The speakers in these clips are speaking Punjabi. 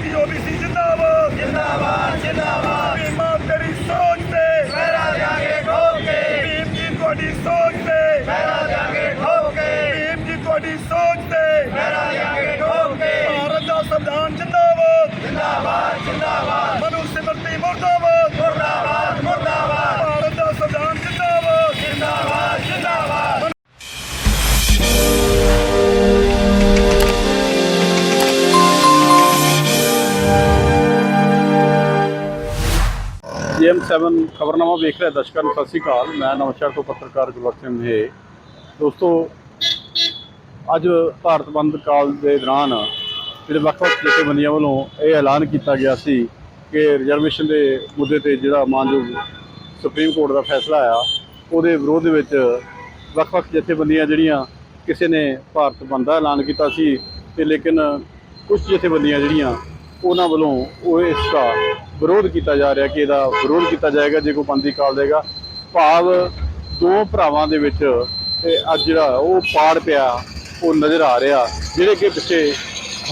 ਐਸਟੀ ਓਬੀਸੀ ਜੀਐਮ7 ਖਬਰਨਾਮਾ ਵੇਖ ਰਹੇ ਦਰਸ਼ਕਾਂ ਨੂੰ ਸਤਿ ਸ਼੍ਰੀ ਅਕਾਲ। ਮੈਂ ਨਵਾਂਸ਼ਹਿਰ ਤੋਂ ਪੱਤਰਕਾਰ ਗੁਰਬਖਸ਼ ਸਿੰਘ ਹੈ ਦੋਸਤੋ, ਅੱਜ ਭਾਰਤ ਬੰਦ ਕਾਲ ਦੇ ਦੌਰਾਨ ਜਿਹੜੇ ਵੱਖ-ਵੱਖ ਜਥੇਬੰਦੀਆਂ ਵੱਲੋਂ ਇਹ ਐਲਾਨ ਕੀਤਾ ਗਿਆ ਸੀ ਕਿ ਰਿਜ਼ਰਵੇਸ਼ਨ ਦੇ ਮੁੱਦੇ ਤੇ ਜਿਹੜਾ ਮਾਨਯੋਗ ਸੁਪਰੀਮ ਕੋਰਟ ਦਾ ਫੈਸਲਾ ਆਇਆ, ਉਹਦੇ ਵਿਰੋਧ ਵਿੱਚ ਵੱਖ-ਵੱਖ ਜਥੇਬੰਦੀਆਂ ਜਿਹੜੀਆਂ ਕਿਸੇ ਨੇ ਭਾਰਤ ਬੰਦ ਦਾ ਐਲਾਨ ਕੀਤਾ ਸੀ ਤੇ ਲੇਕਿਨ ਕੁਝ ਜਥੇਬੰਦੀਆਂ ਜਿਹੜੀਆਂ ਉਹਨਾਂ ਵੱਲੋਂ ਉਹ ਇਸ ਦਾ ਵਿਰੋਧ ਕੀਤਾ ਜਾ ਰਿਹਾ ਕਿ ਇਹਦਾ ਵਿਰੋਧ ਕੀਤਾ ਜਾਏਗਾ, ਜੇ ਕੋਈ ਬੰਦੀ ਕਾਲ ਦੇਗਾ। ਭਾਵ ਦੋ ਭਰਾਵਾਂ ਦੇ ਵਿੱਚ ਅੱਜ ਜਿਹੜਾ ਉਹ ਪਾੜ ਪਿਆ, ਉਹ ਨਜ਼ਰ ਆ ਰਿਹਾ, ਜਿਹੜੇ ਕਿ ਪਿੱਛੇ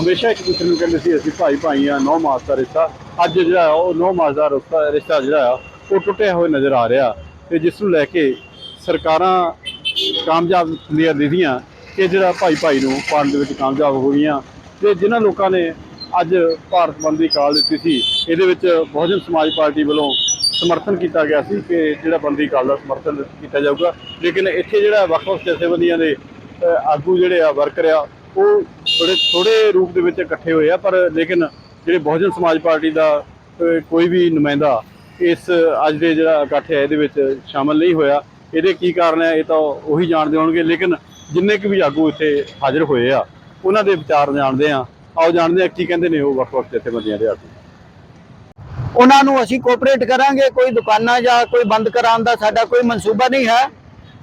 ਹਮੇਸ਼ਾ ਇੱਕ ਦੂਸਰੇ ਨੂੰ ਕਹਿੰਦੇ ਸੀ, ਅਸੀਂ ਭਾਈ ਭਾਈ ਆ ਨੌ ਮਾਸ ਦਾ ਰਿਸ਼ਤਾ, ਅੱਜ ਜਿਹੜਾ ਉਹ ਨੌ ਮਾਸ ਦਾ ਰਿਸ਼ਤਾ ਰਿਸ਼ਤਾ ਜਿਹੜਾ ਆ, ਉਹ ਟੁੱਟਿਆ ਹੋਇਆ ਨਜ਼ਰ ਆ ਰਿਹਾ। ਤੇ ਜਿਸ ਨੂੰ ਲੈ ਕੇ ਸਰਕਾਰਾਂ ਕਾਮਯਾਬ ਹੁੰਦੀਆਂ ਦਿਖਦੀਆਂ ਕਿ ਜਿਹੜਾ ਭਾਈ ਭਾਈ ਨੂੰ ਪਾਉਣ ਦੇ ਵਿੱਚ ਕਾਮਯਾਬ ਹੋ ਗਈਆਂ, ਤੇ ਜਿਨ੍ਹਾਂ ਲੋਕਾਂ ਨੇ ਅੱਜ ਭਾਰਤ ਬੰਦ ਦੀ ਕਾਲ ਦਿੱਤੀ ਸੀ। ਇਹਦੇ ਵਿੱਚ ਬਹੁਜਨ ਸਮਾਜ ਪਾਰਟੀ ਵੱਲੋਂ ਸਮਰਥਨ ਕੀਤਾ ਗਿਆ ਸੀ ਕਿ ਜਿਹੜਾ ਬੰਦੀ ਕਾਲ ਦਾ ਸਮਰਥਨ ਕੀਤਾ ਜਾਊਗਾ। ਲੇਕਿਨ ਇੱਥੇ ਜਿਹੜਾ ਵੱਖ-ਵੱਖ ਜਥੇਬੰਦੀਆਂ ਦੇ ਆਗੂ ਜਿਹੜੇ ਆ, ਵਰਕਰ ਆ, ਉਹ ਬੜੇ ਥੋੜੇ ਰੂਪ ਦੇ ਵਿੱਚ ਇਕੱਠੇ ਹੋਏ ਆ, ਪਰ ਲੇਕਿਨ ਜਿਹੜੇ ਬਹੁਜਨ ਸਮਾਜ ਪਾਰਟੀ ਦਾ ਕੋਈ ਵੀ ਨੁਮਾਇੰਦਾ ਇਸ ਅੱਜ ਦੇ ਜਿਹੜਾ ਇਕੱਠ ਹੈ, ਇਹਦੇ ਵਿੱਚ ਸ਼ਾਮਲ ਨਹੀਂ ਹੋਇਆ। ਇਹਦੇ ਕੀ ਕਾਰਨ ਹੈ, ਇਹ ਤਾਂ ਉਹੀ ਜਾਣਦੇ ਹੋਣਗੇ। ਲੇਕਿਨ ਜਿੰਨੇ ਕੁ ਵੀ ਆਗੂ ਇੱਥੇ ਹਾਜ਼ਰ ਹੋਏ ਆ, ਉਹਨਾਂ ਦੇ ਵਿਚਾਰ ਜਾਣਦੇ ਆ। ਆਓ ਜਾਣਦੇ ਆ ਕੀ ਕਹਿੰਦੇ ਨੇ ਉਹ ਵੱਖ-ਵੱਖ ਜਥੇਬੰਦੀਆਂ ਦੇ ਆਗੂ। ਉਹਨਾਂ ਨੂੰ ਅਸੀਂ ਕੋਆਪਰੇਟ ਕਰਾਂਗੇ, ਕੋਈ ਦੁਕਾਨਾਂ ਜਾਂ ਕੋਈ ਬੰਦ ਕਰਾਉਣ ਦਾ ਸਾਡਾ ਕੋਈ ਮਨਸੂਬਾ ਨਹੀਂ ਹੈ।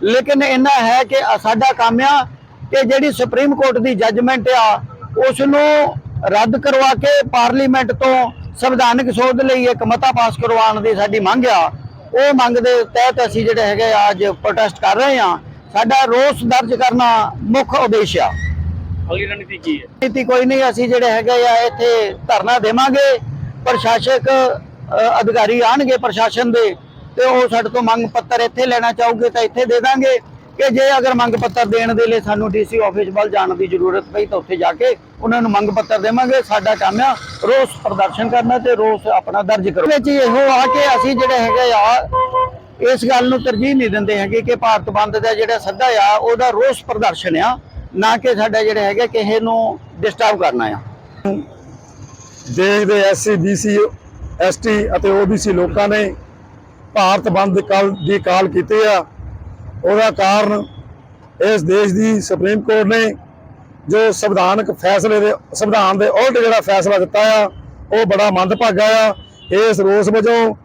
ਲੇਕਿਨ ਇਹਨਾਂ ਹੈ ਕਿ ਸਾਡਾ ਕੰਮ ਆ ਕਿ ਜਿਹੜੀ ਸੁਪਰੀਮ ਕੋਰਟ ਦੀ ਜੱਜਮੈਂਟ ਆ ਉਸ ਨੂੰ ਰੱਦ ਕਰਵਾ ਕੇ ਪਾਰਲੀਮੈਂਟ ਤੋਂ ਸੰਵਿਧਾਨਕ ਸੋਧ ਲਈ ਇੱਕ ਮਤਾ ਪਾਸ ਕਰਵਾਉਣ ਦੀ ਸਾਡੀ ਮੰਗ ਆ। ਉਹ ਮੰਗ ਦੇ ਤਹਿਤ ਅਸੀਂ ਜਿਹੜੇ ਹੈਗੇ ਅੱਜ ਪ੍ਰੋਟੈਸਟ ਕਰ ਰਹੇ ਆ ਸਾਡਾ ਰੋਸ ਦਰਜ ਕਰਨਾ ਮੁੱਖ ਉਦੇਸ਼ ਆ। ਅਗਲੀ ਰਣਨੀਤੀ ਕੀ ਹੈ? ਨੀਤੀ ਕੋਈ ਨਹੀਂ, ਅਸੀਂ ਜਿਹੜੇ ਹੈਗੇ ਆ, ਇੱਥੇ ਧਰਨਾ ਦੇਵਾਂਗੇ, ਪ੍ਰਸ਼ਾਸਕ ਅਧਿਕਾਰੀ ਆਣਗੇ ਪ੍ਰਸ਼ਾਸਨ ਦੇ, ਤੇ ਉਹ ਸਾਡੇ ਤੋਂ ਮੰਗ ਪੱਤਰ ਇੱਥੇ ਲੈਣਾ ਚਾਹੋਗੇ ਤਾਂ ਇੱਥੇ ਦੇ ਦਾਂਗੇ, ਕਿ ਜੇ ਅਗਰ ਮੰਗ ਪੱਤਰ ਦੇਣ ਦੇ ਲਈ ਸਾਨੂੰ ਡੀਸੀ ਆਫਿਸ ਵੱਲ ਜਾਣ ਦੀ ਜ਼ਰੂਰਤ ਪਈ ਤਾਂ ਉੱਥੇ ਜਾ ਕੇ ਉਹਨਾਂ ਨੂੰ ਮੰਗ ਪੱਤਰ ਦੇਵਾਂਗੇ। ਸਾਡਾ ਕੰਮ ਆ ਰੋਸ ਪ੍ਰਦਰਸ਼ਨ ਕਰਨਾ ਤੇ ਰੋਸ ਆਪਣਾ ਦਰਜ ਕਰੋ। ਵਿੱਚ ਇਹੋ ਆ ਕਿ ਅਸੀਂ ਜਿਹੜੇ ਹੈਗੇ ਆ, ਇਸ ਗੱਲ ਨੂੰ ਤਰਜੀਹ ਨਹੀਂ ਦਿੰਦੇ ਹੈਗੇ ਕਿ ਭਾਰਤ ਬੰਦ ਦਾ ਜਿਹੜਾ ਸੱਦਾ ਆ, ਉਹਦਾ ਰੋਸ ਪ੍ਰਦਰਸ਼ਨ ਆ। ਨਾ ਕਿ ਸਾਡਾ ਜਿਹੜੇ ਹੈਗੇ ਕਿਸੇ ਨੂੰ ਡਿਸਟਰਬ ਕਰਨਾ ਆ। ਦੇਸ਼ ਦੇ ਐਸਸੀ ਬੀਸੀ ਐਸਟੀ ਅਤੇ ਓਬੀਸੀ ਲੋਕਾਂ ਨੇ ਭਾਰਤ ਬੰਦ ਕਾਲ ਦੀ ਕਾਲ ਕੀਤੀ ਆ। ਉਹਦਾ ਕਾਰਨ ਇਸ ਦੇਸ਼ ਦੀ ਸੁਪਰੀਮ ਕੋਰਟ ਨੇ ਜੋ ਸੰਵਿਧਾਨਕ ਫੈਸਲੇ ਦੇ ਸੰਵਿਧਾਨ ਦੇ ਉਲਟ ਜਿਹੜਾ ਫੈਸਲਾ ਦਿੱਤਾ ਆ, ਉਹ ਬੜਾ ਮੰਦਭਾਗਾ ਆ। ਇਸ ਰੋਸ ਵਜੋਂ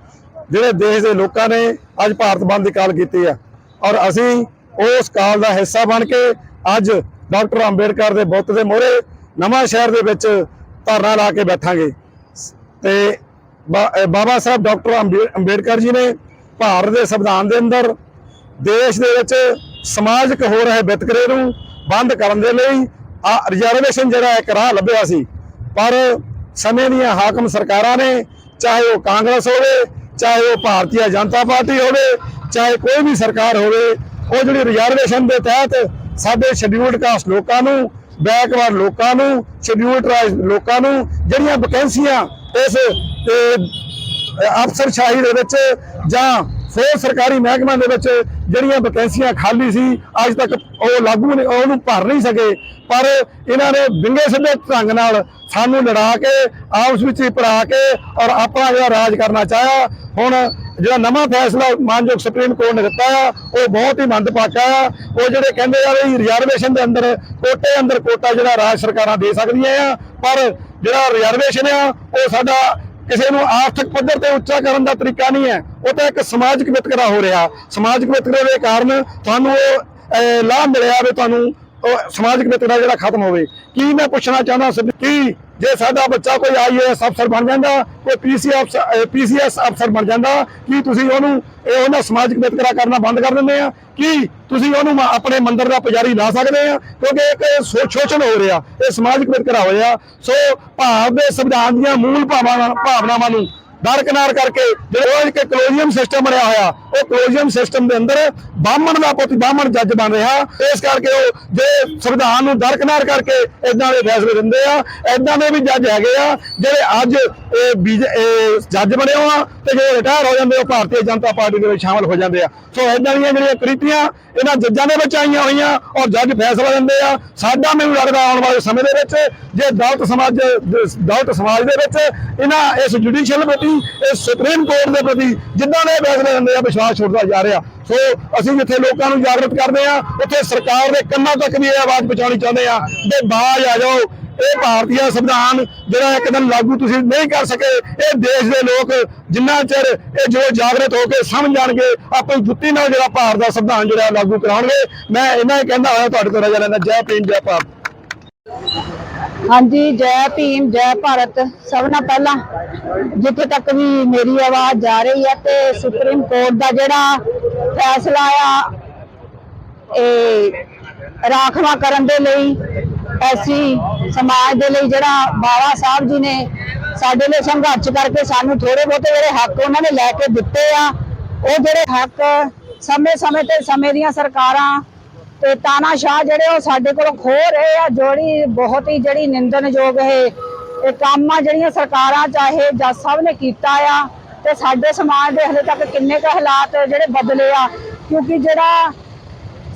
ਜਿਹੜੇ ਦੇਸ਼ ਦੇ ਲੋਕਾਂ ਨੇ ਅੱਜ ਭਾਰਤ ਬੰਦ ਦੀ ਕਾਲ ਕੀਤੀ ਆ। ਔਰ ਅਸੀਂ ਉਸ ਕਾਲ ਦਾ ਹਿੱਸਾ ਬਣ ਕੇ ਅੱਜ ਡਾਕਟਰ ਅੰਬੇਡਕਰ ਦੇ ਬੁੱਤ ਦੇ ਮੋਹਰੇ ਨਵਾਂ ਸ਼ਹਿਰ ਦੇ ਵਿੱਚ ਧਰਨਾ ਲਾ ਕੇ ਬੈਠਾਂਗੇ। ਤੇ ਬਾ- ਬਾਬਾ ਸਾਹਿਬ ਡਾਕਟਰ ਅੰਬੇ- ਅੰਬੇਡਕਰ ਜੀ ਨੇ ਭਾਰਤ ਦੇ ਸੰਵਿਧਾਨ ਦੇ ਅੰਦਰ ਦੇਸ਼ ਦੇ ਵਿੱਚ ਸਮਾਜਿਕ ਹੋ ਰਹੇ ਵਿਤਕਰੇ ਨੂੰ ਬੰਦ ਕਰਨ ਦੇ ਲਈ ਆ ਰਿਜ਼ਰਵੇਸ਼ਨ ਜਿਹੜਾ ਇੱਕ ਰਾਹ ਲੱਭਿਆ ਸੀ। ਪਰ ਸਮੇਂ ਦੀਆਂ ਹਾਕਮ ਸਰਕਾਰਾਂ ਨੇ ਚਾਹੇ ਉਹ ਕਾਂਗਰਸ ਹੋਵੇ, ਚਾਹੇ ਉਹ ਭਾਰਤੀ ਜਨਤਾ ਪਾਰਟੀ ਹੋਵੇ, ਚਾਹੇ ਕੋਈ ਵੀ ਸਰਕਾਰ ਹੋਵੇ, ਉਹ ਜਿਹੜੀ ਰਿਜ਼ਰਵੇਸ਼ਨ ਦੇ ਤਹਿਤ ਸਾਡੇ ਸ਼ਡਿਊਲਡ ਕਾਸਟ ਲੋਕਾਂ ਨੂੰ ਬੈਕਵਰਡ ਲੋਕਾਂ ਨੂੰ ਸ਼ਡਿਊਲਡ ਟ੍ਰਾਈਬ ਲੋਕਾਂ ਨੂੰ, ਜਿਹੜੀਆਂ ਵਕੈਂਸੀਆਂ ਇਸ ਅਫਸਰਸ਼ਾਹੀ ਦੇ ਵਿੱਚ ਜਾਂ ਹੋਰ ਸਰਕਾਰੀ ਮਹਿਕਮਾ ਦੇ ਵਿੱਚ ਜਿਹੜੀਆਂ ਵੈਕੈਂਸੀਆਂ ਖਾਲੀ ਸੀ, ਅੱਜ ਤੱਕ ਉਹ ਲਾਗੂ ਨਹੀਂ, ਉਹਨੂੰ ਭਰ ਨਹੀਂ ਸਕੇ। ਪਰ ਇਹਨਾਂ ਨੇ ਵਿੰਗੇ ਸਿੱਧੇ ਢੰਗ ਨਾਲ ਸਾਨੂੰ ਲੜਾ ਕੇ, ਆਪਸ ਵਿੱਚ ਹੀ ਪੜਾ ਕੇ ਔਰ ਆਪਣਾ ਜਿਹੜਾ ਰਾਜ ਕਰਨਾ ਚਾਹਿਆ। ਹੁਣ ਜਿਹੜਾ ਨਵਾਂ ਫੈਸਲਾ ਮਾਨਯੋਗ ਸੁਪਰੀਮ ਕੋਰਟ ਨੇ ਦਿੱਤਾ ਆ, ਉਹ ਬਹੁਤ ਹੀ ਮੰਦਭਾਗਾ ਆ। ਉਹ ਜਿਹੜੇ ਕਹਿੰਦੇ ਆ ਵੀ ਰਿਜ਼ਰਵੇਸ਼ਨ ਦੇ ਅੰਦਰ, ਕੋਟੇ ਅੰਦਰ ਕੋਟਾ ਜਿਹੜਾ ਰਾਜ ਸਰਕਾਰਾਂ ਦੇ ਸਕਦੀਆਂ ਆ, ਪਰ ਜਿਹੜਾ ਰਿਜ਼ਰਵੇਸ਼ਨ ਆ, ਉਹ ਸਾਡਾ ਕਿਸੇ ਨੂੰ ਆਰਥਿਕ ਪੱਧਰ ਤੇ ਉੱਚਾ ਕਰਨ ਦਾ ਤਰੀਕਾ ਨਹੀਂ ਹੈ। ਉਹ ਤਾਂ ਇੱਕ ਸਮਾਜਿਕ ਵਿਤਕਰਾ ਹੋ ਰਿਹਾ। ਸਮਾਜਿਕ ਵਿਤਕਰੇ ਦੇ ਕਾਰਨ ਤੁਹਾਨੂੰ ਉਹ ਅਹ, ਲਾਭ ਮਿਲਿਆ ਵੀ ਤੁਹਾਨੂੰ ਸਮਾਜਿਕ ਵਿਤਕਰਾ ਜਿਹੜਾ ਖਤਮ ਹੋਵੇ। ਕੀ ਮੈਂ ਪੁੱਛਣਾ ਚਾਹੁੰਦਾ ਸੀ ਕਿ ਜੇ ਸਾਡਾ ਬੱਚਾ ਕੋਈ ਆਈਏਐਸ ਅਫਸਰ ਬਣ ਜਾਂਦਾ, ਕੋਈ ਪੀਸੀ ਅਫਸਰ ਪੀਸੀਐਸ ਅਫਸਰ ਬਣ ਜਾਂਦਾ, ਕੀ ਤੁਸੀਂ ਉਹਨੂੰ ਇਹ ਉਹਨਾਂ ਸਮਾਜਿਕ ਵਿਤਕਰਾ ਕਰਨਾ ਬੰਦ ਕਰ ਦਿੰਦੇ ਆ? ਕੀ ਤੁਸੀਂ ਉਹਨੂੰ ਆਪਣੇ ਮੰਦਰ ਦਾ ਪੁਜਾਰੀ ਲਾ ਸਕਦੇ ਆ? ਕਿਉਂਕਿ ਇੱਕ ਸ਼ੋਸ਼ਣ ਹੋ ਰਿਹਾ, ਇਹ ਸਮਾਜਿਕ ਵਿਤਕਰਾ ਹੋਇਆ। ਸੋ ਭਾਰਤ ਦੇ ਸੰਵਿਧਾਨ ਦੀਆਂ ਮੂਲ ਭਾਵਨਾਵਾਂ ਭਾਵਨਾਵਾਂ ਨੂੰ ਦਰਕਨਾਰ ਕਰਕੇ ਜਿਹੜਾ ਇੱਕ ਕਲੋਜ਼ੀਅਮ ਸਿਸਟਮ ਬਣਿਆ ਹੋਇਆ, ਉਹ ਕਲੋਜ਼ੀਅਮ ਸਿਸਟਮ ਦੇ ਅੰਦਰ ਬਾਹਮਣ ਦਾ ਪੁੱਤ, ਬਾਹਮਣ ਜੱਜ ਬਣ ਰਿਹਾ। ਇਸ ਕਰਕੇ ਉਹ ਜੇ ਸੰਵਿਧਾਨ ਨੂੰ ਦਰਕਨਾਰ ਕਰਕੇ ਇਦਾਂ ਦੇ ਫੈਸਲੇ ਦਿੰਦੇ ਆ ਇਦਾਂ ਦੇ ਵੀ ਜੱਜ ਹੈਗੇ ਆ, ਜਿਹੜੇ ਅੱਜ ਇਹ ਬੀਜ ਜੱਜ ਬਣੇ ਹੋ ਆ ਤੇ ਜਿਹੜੇ ਰਿਟਾਇਰ ਹੋ ਜਾਂਦੇ ਉਹ ਭਾਰਤੀ ਜਨਤਾ ਪਾਰਟੀ ਦੇ ਵਿੱਚ ਸ਼ਾਮਲ ਹੋ ਜਾਂਦੇ ਆ। ਸੋ ਇਦਾਂ ਦੀਆਂ ਜਿਹੜੀਆਂ ਕ੍ਰਿਤੀਆਂ ਇਹਨਾਂ ਜੱਜਾਂ ਦੇ ਵਿੱਚ ਆਈਆਂ ਹੋਈਆਂ, ਔਰ ਜੱਜ ਫੈਸਲਾ ਦਿੰਦੇ ਆ। ਸਾਡਾ ਮੈਨੂੰ ਲੱਗਦਾ ਆਉਣ ਵਾਲੇ ਸਮੇਂ ਦੇ ਵਿੱਚ, ਜੇ ਦੌਲਤ ਸਮਾਜ ਦੌਲਤ ਸਮਾਜ ਦੇ ਵਿੱਚ ਇਹਨਾਂ ਇਸ ਜੁਡੀਸ਼ੀਅਲ ਕਮੇਟੀ ਪ੍ਰਤੀ ਇਸ ਸੁਪਰੀਮ ਕੋਰਟ ਦੇ ਪ੍ਰਤੀ ਜਿੱਦਾਂ ਦੇ ਫੈਸਲੇ ਦਿੰਦੇ ਆ, ਵਿਸ਼ਵਾਸ ਛੁੱਟਦਾ ਜਾ ਰਿਹਾ। ਸੋ ਅਸੀਂ ਜਿੱਥੇ ਲੋਕਾਂ ਨੂੰ ਜਾਗਰਤ ਕਰਦੇ ਆ ਉੱਥੇ ਸਰਕਾਰ ਦੇ ਕੰਨਾਂ ਤੱਕ ਵੀ ਇਹ ਆਵਾਜ਼ ਪਹੁੰਚਾਉਣੀ ਚਾਹੁੰਦੇ ਆ ਤੇ ਬਾਜ ਆ ਜਾਓ। ਇਹ ਭਾਰਤੀ ਸੰਵਿਧਾਨ ਜਿਹੜਾ ਇੱਕ ਦਿਨ ਲਾਗੂ ਤੁਸੀਂ ਨਹੀਂ ਕਰ ਸਕੇ, ਇਹ ਦੇਸ਼ ਦੇ ਲੋਕ ਜਿੰਨਾ ਚਿਰ ਇਹ ਜੋ ਜਾਗਰਤ ਹੋ ਕੇ ਸਮਝ ਜਾਣਗੇ ਆਪਣੀ ਜੁੱਤੀ ਨਾਲ ਜਿਹੜਾ ਭਾਰਤ ਦਾ ਸੰਵਿਧਾਨ ਜਿਹੜਾ ਲਾਗੂ ਕਰਾਉਣਗੇ। ਮੈਂ ਇਹਨਾਂ ਹੀ ਕਹਿੰਦਾ ਹੋਇਆ ਤੁਹਾਡੇ ਤੋਂ ਰਜਾ ਲੈਂਦਾ ਜੈ ਭੀਮ, ਜੈ ਭਾਰਤ। ਹਾਂਜੀ, ਜੈ ਭੀਮ, ਜੈ ਭਾਰਤ, ਸਭ ਨਾਲ ਪਹਿਲਾਂ ਜਿੱਥੇ ਤੱਕ ਵੀ ਮੇਰੀ ਆਵਾਜ਼ ਜਾ ਰਹੀ ਹੈ ਤੇ ਸੁਪਰੀਮ ਕੋਰਟ ਦਾ ਜਿਹੜਾ ਫੈਸਲਾ ਆ, ਇਹ ਰਾਖਵਾ ਕਰਨ ਦੇ ਲਈ, ਐਸੀ ਸਮਾਜ ਦੇ ਲਈ ਜਿਹੜਾ ਬਾਬਾ ਸਾਹਿਬ ਜੀ ਨੇ ਸਾਡੇ ਲਈ ਸੰਘਰਸ਼ ਕਰਕੇ ਸਾਨੂੰ ਥੋੜੇ ਬਹੁਤੇ ਜਿਹੜੇ ਹੱਕ ਉਹਨਾਂ ਨੇ ਲੈ ਕੇ ਦਿੱਤੇ ਆ, ਉਹ ਜਿਹੜੇ ਹੱਕ ਸਮੇਂ-ਸਮੇਂ ਤੇ ਸਮੇਂ ਦੀਆਂ ਸਰਕਾਰਾਂ ਤੇ ਤਾਨਾਸ਼ਾਹ ਜਿਹੜੇ ਉਹ ਸਾਡੇ ਕੋਲੋਂ ਖੋ ਰਹੇ ਆ, ਜਿਹੜੀ ਬਹੁਤ ਹੀ ਜਿਹੜੀ ਨਿੰਦਣਯੋਗ ਹੈ ਇਹ ਕੰਮ ਆ ਜਿਹੜੀਆਂ ਸਰਕਾਰਾਂ ਚਾਹੇ ਜੱਜ ਸਾਹਿਬ ਨੇ ਕੀਤਾ ਆ ਤੇ ਸਾਡੇ ਸਮਾਜ ਦੇ ਹਲੇ ਤੱਕ ਕਿੰਨੇ ਕੁ ਹਾਲਾਤ ਜਿਹੜੇ ਬਦਲੇ ਆ, ਕਿਉਂਕਿ ਜਿਹੜਾ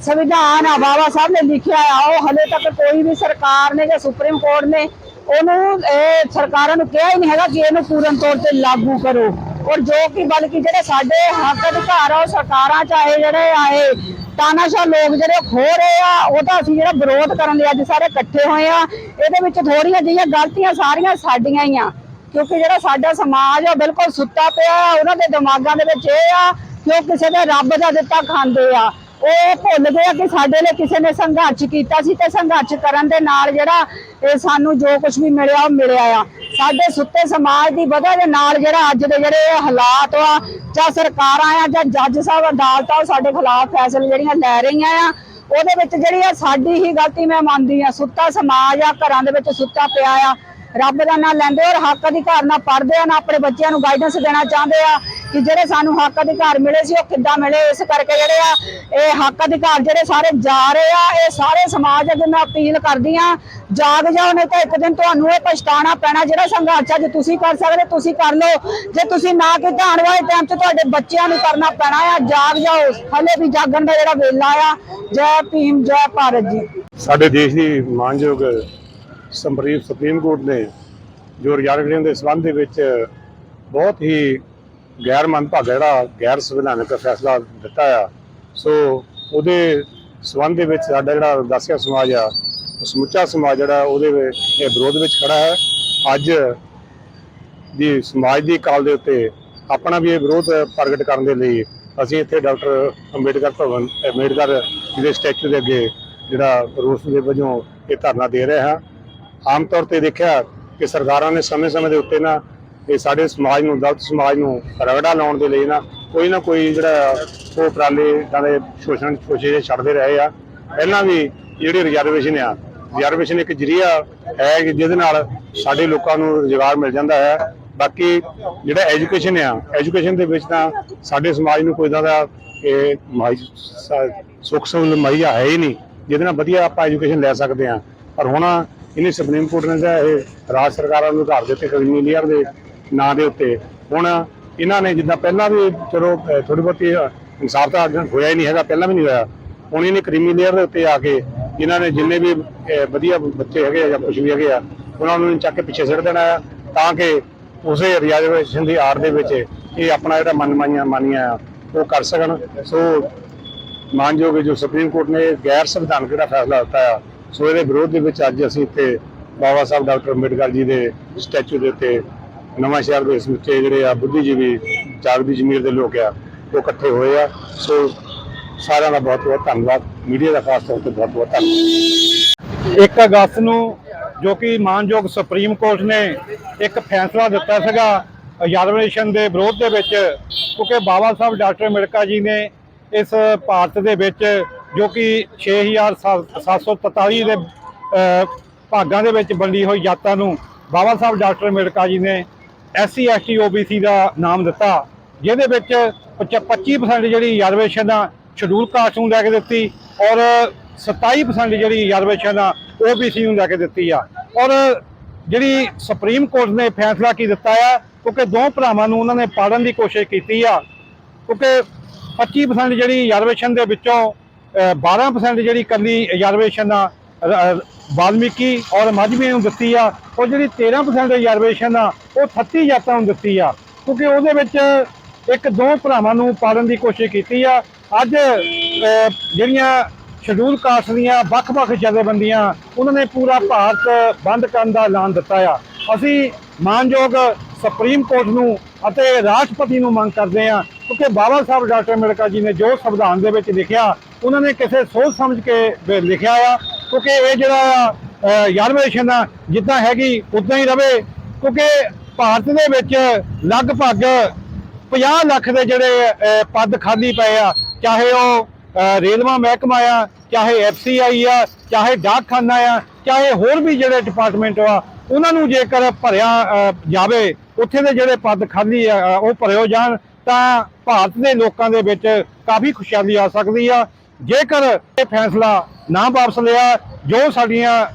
ਸੰਵਿਧਾਨ ਆ, ਬਾਬਾ ਸਾਹਿਬ ਨੇ ਲਿਖਿਆ ਆ, ਉਹ ਹਲੇ ਤੱਕ ਕੋਈ ਵੀ ਸਰਕਾਰ ਨੇ ਜਾਂ ਸੁਪਰੀਮ ਕੋਰਟ ਨੇ ਉਹਨੂੰ ਇਹ ਸਰਕਾਰਾਂ ਨੂੰ ਕਿਹਾ ਹੀ ਨਹੀਂ ਹੈਗਾ ਕਿ ਇਹਨੂੰ ਪੂਰਨ ਤੌਰ ਤੇ ਲਾਗੂ ਕਰੋ। ਔਰ ਜੋ ਕਿ ਬਲਕਿ ਜਿਹੜੇ ਸਾਡੇ ਹੱਕ ਅਧਿਕਾਰ ਆ, ਉਹ ਸਰਕਾਰਾਂ ਚਾਹੇ ਜਿਹੜੇ ਆਏ ਤਾਨਾਸ਼ਾਹ ਲੋਕ ਜਿਹੜੇ ਖੋ ਰਹੇ ਆ ਉਹਦਾ ਅਸੀਂ ਜਿਹੜਾ ਵਿਰੋਧ ਕਰਨ ਲਈ ਅੱਜ ਸਾਰੇ ਇਕੱਠੇ ਹੋਏ ਆ, ਇਹਦੇ ਵਿੱਚ ਥੋੜੀਆਂ ਜਿਹੀਆਂ ਗਲਤੀਆਂ ਸਾਰੀਆਂ ਸਾਡੀਆਂ ਹੀ ਆ, ਕਿਉਂਕਿ ਜਿਹੜਾ ਸਾਡਾ ਸਮਾਜ ਆ ਬਿਲਕੁਲ ਸੁੱਤਾ ਪਿਆ ਆ, ਉਹਨਾਂ ਦੇ ਦਿਮਾਗਾਂ ਦੇ ਵਿੱਚ ਇਹ ਆ ਕਿ ਉਹ ਕਿਸੇ ਦੇ ਰੱਬ ਦਾ ਦਿੱਤਾ ਖਾਂਦੇ ਆ। ਉਹ ਭੁੱਲ ਗਏ ਆ ਕਿ ਸਾਡੇ ਲਈ ਕਿਸੇ ਨੇ ਸੰਘਰਸ਼ ਕੀਤਾ ਸੀ ਤੇ ਸੰਘਰਸ਼ ਕਰਨ ਦੇ ਨਾਲ ਜਿਹੜਾ ਇਹ ਸਾਨੂੰ ਜੋ ਕੁਝ ਵੀ ਮਿਲਿਆ ਉਹ ਮਿਲਿਆ ਆ। ਸਾਡੇ ਸੁੱਤੇ ਸਮਾਜ ਦੀ ਵਜ੍ਹਾ ਦੇ ਨਾਲ ਜਿਹੜਾ ਅੱਜ ਦੇ ਜਿਹੜੇ ਹਾਲਾਤ ਆ, ਜਾਂ ਸਰਕਾਰਾਂ ਆ, ਜਾਂ ਜੱਜ ਸਾਹਿਬ, ਅਦਾਲਤਾਂ ਉਹ ਸਾਡੇ ਖਿਲਾਫ ਫੈਸਲੇ ਜਿਹੜੀਆਂ ਲੈ ਰਹੀਆਂ ਆ। ਉਹਦੇ ਵਿੱਚ ਜਿਹੜੀ ਆ ਸਾਡੀ ਹੀ ਗਲਤੀ ਮੈਂ ਮੰਨਦੀ ਆ। ਸੁੱਤਾ ਸਮਾਜ ਆ, ਘਰਾਂ ਦੇ ਵਿੱਚ ਸੁੱਤਾ ਪਿਆ ਆ। ਰੱਬ ਦਾ ਨਾਂ ਲੈਂਦੇ ਔਰ ਹੱਕ ਅਧਿਕਾਰ ਨਾਲ ਪੜ੍ਹਦੇ ਆ, ਨਾ ਆਪਣੇ ਬੱਚਿਆਂ ਨੂੰ ਗਾਈਡੈਂਸ ਦੇਣਾ ਚਾਹੁੰਦੇ ਆ ਕਿ ਜਿਹੜੇ ਸਾਨੂੰ ਹੱਕ ਅਧਿਕਾਰ ਮਿਲੇ ਸੀ ਉਹ ਕਿੱਦਾਂ ਮਿਲੇ। ਇਸ ਕਰਕੇ ਜਿਹੜੇ ਆ, ਇਹ ਹੱਕ ਅਧਿਕਾਰ ਜਿਹੜੇ ਸਾਰੇ ਜਾ ਰਹੇ ਆ, ਇਹ ਸਾਰੇ ਸਮਾਜ ਅੱਗੇ ਮੈਂ ਅਪੀਲ ਕਰਦੀ ਆ, ਜਾਗ ਜਾਓ, ਨਹੀਂ ਤਾਂ ਇੱਕ ਦਿਨ ਤੁਹਾਨੂੰ ਇਹ ਪਛਤਾਣਾ ਪੈਣਾ ਜਿਹੜਾ ਸੰਘਰਸ਼ ਅੱਜ ਤੁਸੀਂ ਕਰ ਸਕਦੇ, ਤੁਸੀਂ ਕਰ ਲਓ। ਜੇ ਤੁਸੀਂ ਨਾ ਕੀਤਾ, ਆਉਣ ਵਾਲੇ ਟਾਈਮ 'ਚ ਤੁਹਾਡੇ ਬੱਚਿਆਂ ਨੂੰ ਕਰਨਾ ਪੈਣਾ ਆ। ਜਾਗ ਜਾਓ, ਹਲੇ ਵੀ ਜਾਗਣ ਦਾ ਜਿਹੜਾ ਵੇਲਾ ਆ। ਜੈ ਭੀਮ, ਜੈ ਭਾਰਤ ਜੀ। ਸਾਡੇ ਦੇਸ਼ ਦੀ ਮਾਨਯੋਗ ਸੁਪਰੀਮ ਸੁਪਰੀਮ ਕੋਰਟ ਨੇ, ਜੋ ਰਿਜ਼ਰਵੇਸ਼ਨ ਦੇ ਸਬੰਧ ਦੇ ਵਿੱਚ ਬਹੁਤ ਹੀ ਗੈਰ ਮੰਦਭਾਗਾ ਜਿਹੜਾ ਗੈਰ ਸੰਵਿਧਾਨਕ ਫੈਸਲਾ ਦਿੱਤਾ ਆ। ਸੋ ਉਹਦੇ ਸਬੰਧ ਦੇ ਵਿੱਚ ਸਾਡਾ ਜਿਹੜਾ ਦਾਸਿਆ ਸਮਾਜ ਆ, ਉਹ ਸਮੁੱਚਾ ਸਮਾਜ ਜਿਹੜਾ, ਉਹਦੇ ਇਹ ਵਿਰੋਧ ਵਿੱਚ ਖੜਾ ਹੈ। ਅੱਜ ਦੀ ਸਮਾਜ ਦੀ ਕਾਲ ਦੇ ਉੱਤੇ ਆਪਣਾ ਵੀ ਇਹ ਵਿਰੋਧ ਪ੍ਰਗਟ ਕਰਨ ਦੇ ਲਈ ਅਸੀਂ ਇੱਥੇ ਡਾਕਟਰ ਅੰਬੇਡਕਰ ਭਵਨ, ਅੰਬੇਡਕਰ ਜੀ ਦੇ ਸਟੈਚੂ ਦੇ ਅੱਗੇ ਜਿਹੜਾ ਰੋਸ ਦੇ ਵਜੋਂ ਇਹ ਧਰਨਾ ਦੇ ਰਹੇ ਹਾਂ। ਆਮ ਤੌਰ ਤੇ ਦੇਖਿਆ ਕਿ ਸਰਕਾਰਾਂ ਨੇ ਸਮੇਂ-ਸਮੇਂ ਦੇ ਉੱਤੇ ਨਾ ਇਹ ਸਾਡੇ ਸਮਾਜ ਨੂੰ, ਦਲਿਤ ਸਮਾਜ ਨੂੰ ਰਗੜਾ ਲਾਉਣ ਦੇ ਲਈ ਨਾ ਕੋਈ ਨਾ ਕੋਈ ਜਿਹੜਾ ਉਹ ਉਪਰਾਲੇ ਇਦਾਂ ਦੇ ਸ਼ੋਸ਼ਣ, ਸ਼ੋਸ਼ੇ ਛੱਡਦੇ ਰਹੇ ਆ। ਪਹਿਲਾਂ ਵੀ ਜਿਹੜੀ ਰਿਜ਼ਰਵੇਸ਼ਨ ਆ ਰਿਜ਼ਰਵੇਸ਼ਨ ਇੱਕ ਜਰੀਆ ਹੈ ਕਿ ਜਿਹਦੇ ਨਾਲ ਸਾਡੇ ਲੋਕਾਂ ਨੂੰ ਰੁਜ਼ਗਾਰ ਮਿਲ ਜਾਂਦਾ ਹੈ। ਬਾਕੀ ਜਿਹੜਾ ਐਜੂਕੇਸ਼ਨ ਆ ਐਜੂਕੇਸ਼ਨ ਦੇ ਵਿੱਚ ਤਾਂ ਸਾਡੇ ਸਮਾਜ ਨੂੰ ਕੋਈ ਇਦਾਂ ਦਾ ਇਹ ਮਾਈ ਸੁੱਖ ਸਹੂਲਤ ਮੁਹੱਈਆ ਹੈ ਹੀ ਨਹੀਂ। ਜਿਹਦੇ ਨਾਲ ਵਧੀਆ ਆਪਾਂ ਐਜੂਕੇਸ਼ਨ ਲੈ ਸਕਦੇ ਹਾਂ। ਪਰ ਹੁਣ ਇਹਨੇ ਸੁਪਰੀਮ ਕੋਰਟ ਨੇ ਜਿਹੜਾ ਇਹ ਰਾਜ ਸਰਕਾਰਾਂ ਨੂੰ ਘਰ ਦਿੱਤੇ ਕ੍ਰਿਮੀਨੀਅਰ ਦੇ ਨਾਂ ਦੇ ਉੱਤੇ। ਹੁਣ ਇਹਨਾਂ ਨੇ ਜਿੱਦਾਂ ਪਹਿਲਾਂ ਵੀ ਚਲੋ ਥੋੜੀ ਬਹੁਤੀ ਇਨਸਾਫ ਤਾਂ ਹੋਇਆ ਹੀ ਨਹੀਂ ਹੈਗਾ, ਪਹਿਲਾਂ ਵੀ ਨਹੀਂ ਹੋਇਆ। ਹੁਣ ਇਹਨੇ ਕ੍ਰਿਮੀਨੀਅਰ ਦੇ ਉੱਤੇ ਆ ਕੇ ਇਹਨਾਂ ਨੇ ਜਿੰਨੇ ਵੀ ਵਧੀਆ ਬੱਚੇ ਹੈਗੇ ਆ ਜਾਂ ਕੁਝ ਵੀ ਹੈਗੇ ਆ, ਉਹਨਾਂ ਨੂੰ ਚੱਕ ਕੇ ਪਿੱਛੇ ਸਿੱਟ ਦੇਣਾ ਆ, ਤਾਂ ਕਿ ਉਸੇ ਰਿਜ਼ਰਵੇਸ਼ਨ ਦੀ ਆੜ ਦੇ ਵਿੱਚ ਇਹ ਆਪਣਾ ਜਿਹੜਾ ਮਨਮਾਨੀਆਂ ਮਾਨੀਆਂ ਆ, ਉਹ ਕਰ ਸਕਣ। ਸੋ ਮਾਨਯੋਗ ਜੋ ਸੁਪਰੀਮ ਕੋਰਟ ਨੇ ਗੈਰ ਸੰਵਿਧਾਨਕ ਜਿਹੜਾ ਫੈਸਲਾ ਦਿੱਤਾ ਆ ਸੋ ਇਹਦੇ ਵਿਰੋਧ ਦੇ ਵਿੱਚ ਅੱਜ ਅਸੀਂ ਇੱਥੇ ਬਾਬਾ ਸਾਹਿਬ ਡਾਕਟਰ ਅੰਬੇਡਕਰ ਜੀ ਦੇ ਸਟੈਚੂ ਦੇ ਉੱਤੇ ਨਵਾਂ ਸ਼ਹਿਰ ਦੇ ਸਮੁੱਚੇ ਜਿਹੜੇ ਆ ਬੁੱਧੀਜੀਵੀ ਜਾਗਦੀ ਜ਼ਮੀਰ ਦੇ ਲੋਕ ਆ, ਉਹ ਇਕੱਠੇ ਹੋਏ ਆ। ਸੋ ਸਾਰਿਆਂ ਦਾ ਬਹੁਤ ਬਹੁਤ ਧੰਨਵਾਦ। ਮੀਡੀਆ ਦਾ ਖਾਸ ਤੌਰ ਤੇ ਬਹੁਤ ਬਹੁਤ ਧੰਨਵਾਦ। 1 ਅਗਸਤ ਨੂੰ ਜੋ ਕਿ ਮਾਨਯੋਗ ਸੁਪਰੀਮ ਕੋਰਟ ਨੇ ਇੱਕ ਫੈਸਲਾ ਦਿੱਤਾ ਸੀਗਾ ਰਿਜ਼ਰਵੇਸ਼ਨ ਦੇ ਵਿਰੋਧ ਦੇ ਵਿੱਚ, ਕਿਉਂਕਿ ਬਾਬਾ ਸਾਹਿਬ ਡਾਕਟਰ ਅੰਬੇਡਕਰ ਜੀ ਨੇ ਇਸ ਭਾਰਤ ਦੇ ਵਿੱਚ ਜੋ ਕਿ 6743 ਦੇ ਭਾਗਾਂ ਦੇ ਵਿੱਚ ਵੰਡੀ ਹੋਈ ਜਾਤਾਂ ਨੂੰ ਬਾਬਾ ਸਾਹਿਬ ਡਾਕਟਰ ਅੰਬੇਡਕਰ ਜੀ ਨੇ ਐਸਸੀ ਐਸਟੀ ਓਬੀਸੀ ਦਾ ਨਾਮ ਦਿੱਤਾ, ਜਿਹਦੇ ਵਿੱਚ 25% ਜਿਹੜੀ ਰਿਜ਼ਰਵੇਸ਼ਨ ਆ ਸ਼ਡਿਊਲ ਕਾਸਟ ਨੂੰ ਲੈ ਕੇ ਦਿੱਤੀ ਔਰ 27% ਜਿਹੜੀ ਰਿਜ਼ਰਵੇਸ਼ਨ ਆ ਓਬੀਸੀ ਨੂੰ ਲੈ ਕੇ ਦਿੱਤੀ ਆ। ਔਰ ਜਿਹੜੀ ਸੁਪਰੀਮ ਕੋਰਟ ਨੇ ਫੈਸਲਾ ਕੀ ਦਿੱਤਾ ਆ, ਕਿਉਂਕਿ ਦੋ ਭਰਾਵਾਂ ਨੂੰ ਉਹਨਾਂ ਨੇ ਪਾੜਨ ਦੀ ਕੋਸ਼ਿਸ਼ ਕੀਤੀ ਆ, ਕਿਉਂਕਿ 25% ਜਿਹੜੀ ਰਿਜ਼ਰਵੇਸ਼ਨ ਦੇ ਵਿੱਚੋਂ 12% ਜਿਹੜੀ ਕੱਲੀ ਰਿਜ਼ਰਵੇਸ਼ਨ ਆ ਵਾਲਮੀਕੀ ਔਰ ਮਾਝਵੀ ਨੂੰ ਦਿੱਤੀ ਆ, ਉਹ ਜਿਹੜੀ 13% ਰਿਜ਼ਰਵੇਸ਼ਨ ਆ, ਉਹ 38 ਜਾਤਾਂ ਨੂੰ ਦਿੱਤੀ ਆ। ਕਿਉਂਕਿ ਉਹਦੇ ਵਿੱਚ ਇੱਕ ਦੋ ਭਰਾਵਾਂ ਨੂੰ ਪਾੜਨ ਦੀ ਕੋਸ਼ਿਸ਼ ਕੀਤੀ ਆ। ਅੱਜ ਜਿਹੜੀਆਂ ਸ਼ਡਿਊਲ ਕਾਸਟ ਦੀਆਂ ਵੱਖ-ਵੱਖ ਜਥੇਬੰਦੀਆਂ, ਉਹਨਾਂ ਨੇ ਪੂਰਾ ਭਾਰਤ ਬੰਦ ਕਰਨ ਦਾ ਐਲਾਨ ਦਿੱਤਾ ਆ। ਅਸੀਂ ਮਾਨਯੋਗ ਸੁਪਰੀਮ ਕੋਰਟ ਨੂੰ ਅਤੇ ਰਾਸ਼ਟਰਪਤੀ ਨੂੰ ਮੰਗ ਕਰਦੇ ਆ ਕਿਉਂਕਿ ਬਾਬਾ ਸਾਹਿਬ ਡਾਕਟਰ ਅੰਬੇਡਕਰ ਜੀ ਨੇ ਜੋ ਸੰਵਿਧਾਨ ਦੇ ਵਿੱਚ ਲਿਖਿਆ ਉਹਨਾਂ ਨੇ ਕਿਸੇ ਸੋਚ ਸਮਝ ਕੇ ਲਿਖਿਆ ਆ ਕਿਉਂਕਿ ਇਹ ਜਿਹੜਾ ਰਿਜ਼ਰਵੇਸ਼ਨ ਆ ਜਿੱਦਾਂ ਹੈਗੀ ਉਦਾਂ ਹੀ ਰਵੇ। ਕਿਉਂਕਿ ਭਾਰਤ ਦੇ ਵਿੱਚ ਲਗਭਗ 50 ਲੱਖ ਦੇ ਜਿਹੜੇ ਪਦ ਖਾਲੀ ਪਏ ਆ ਚਾਹੇ ਉਹ ਅਹ, ਰੇਲਵਾ ਮਹਿਕਮਾ ਆ ਚਾਹੇ ਐਫਸੀਆਈ ਆ ਚਾਹੇ ਡਾਕਖਾਨਾ ਆ ਚਾਹੇ ਹੋਰ ਵੀ ਜਿਹੜੇ ਡਿਪਾਰਟਮੈਂਟ ਆ ਉਹਨਾਂ ਨੂੰ ਜੇਕਰ ਭਰਿਆ ਜਾਵੇ ਉੱਥੇ ਦੇ ਜਿਹੜੇ ਪਦ ਖਾਲੀ ਆ ਅਹ, ਉਹ ਭਰਿਓ ਜਾਣ। ਤਾਂ ਭਾਰਤ ਦੇ ਲੋਕਾਂ ਦੇ ਵਿੱਚ ਕਾਫੀ ਖੁਸ਼ਹਾਲੀ ਆ ਸਕਦੀ ਆ। ਜੇਕਰ ਇਹ ਫੈਸਲਾ ਨਾ ਵਾਪਸ ਲਿਆ, ਜੋ ਸਾਡੀਆਂ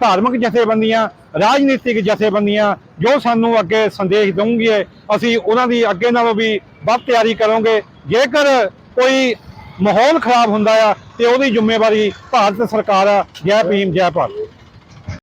ਧਾਰਮਿਕ ਜਥੇਬੰਦੀਆਂ, ਰਾਜਨੀਤਿਕ ਜਥੇਬੰਦੀਆਂ, ਜੋ ਸਾਨੂੰ ਅੱਗੇ ਸੰਦੇਸ਼ ਦੇਣਗੇ ਅਸੀਂ ਉਹਨਾਂ ਦੀ ਅੱਗੇ ਨਾਲੋਂ ਵੀ ਵੱਧ ਤਿਆਰੀ ਕਰਾਂਗੇ। ਜੇਕਰ ਕੋਈ ਮਾਹੌਲ ਖਰਾਬ ਹੁੰਦਾ ਆ, ਤੇ ਉਹਦੀ ਜ਼ਿੰਮੇਵਾਰੀ ਭਾਰਤ ਸਰਕਾਰ ਆ। ਜੈ ਭੀਮ, ਜੈ ਭਾਰਤ।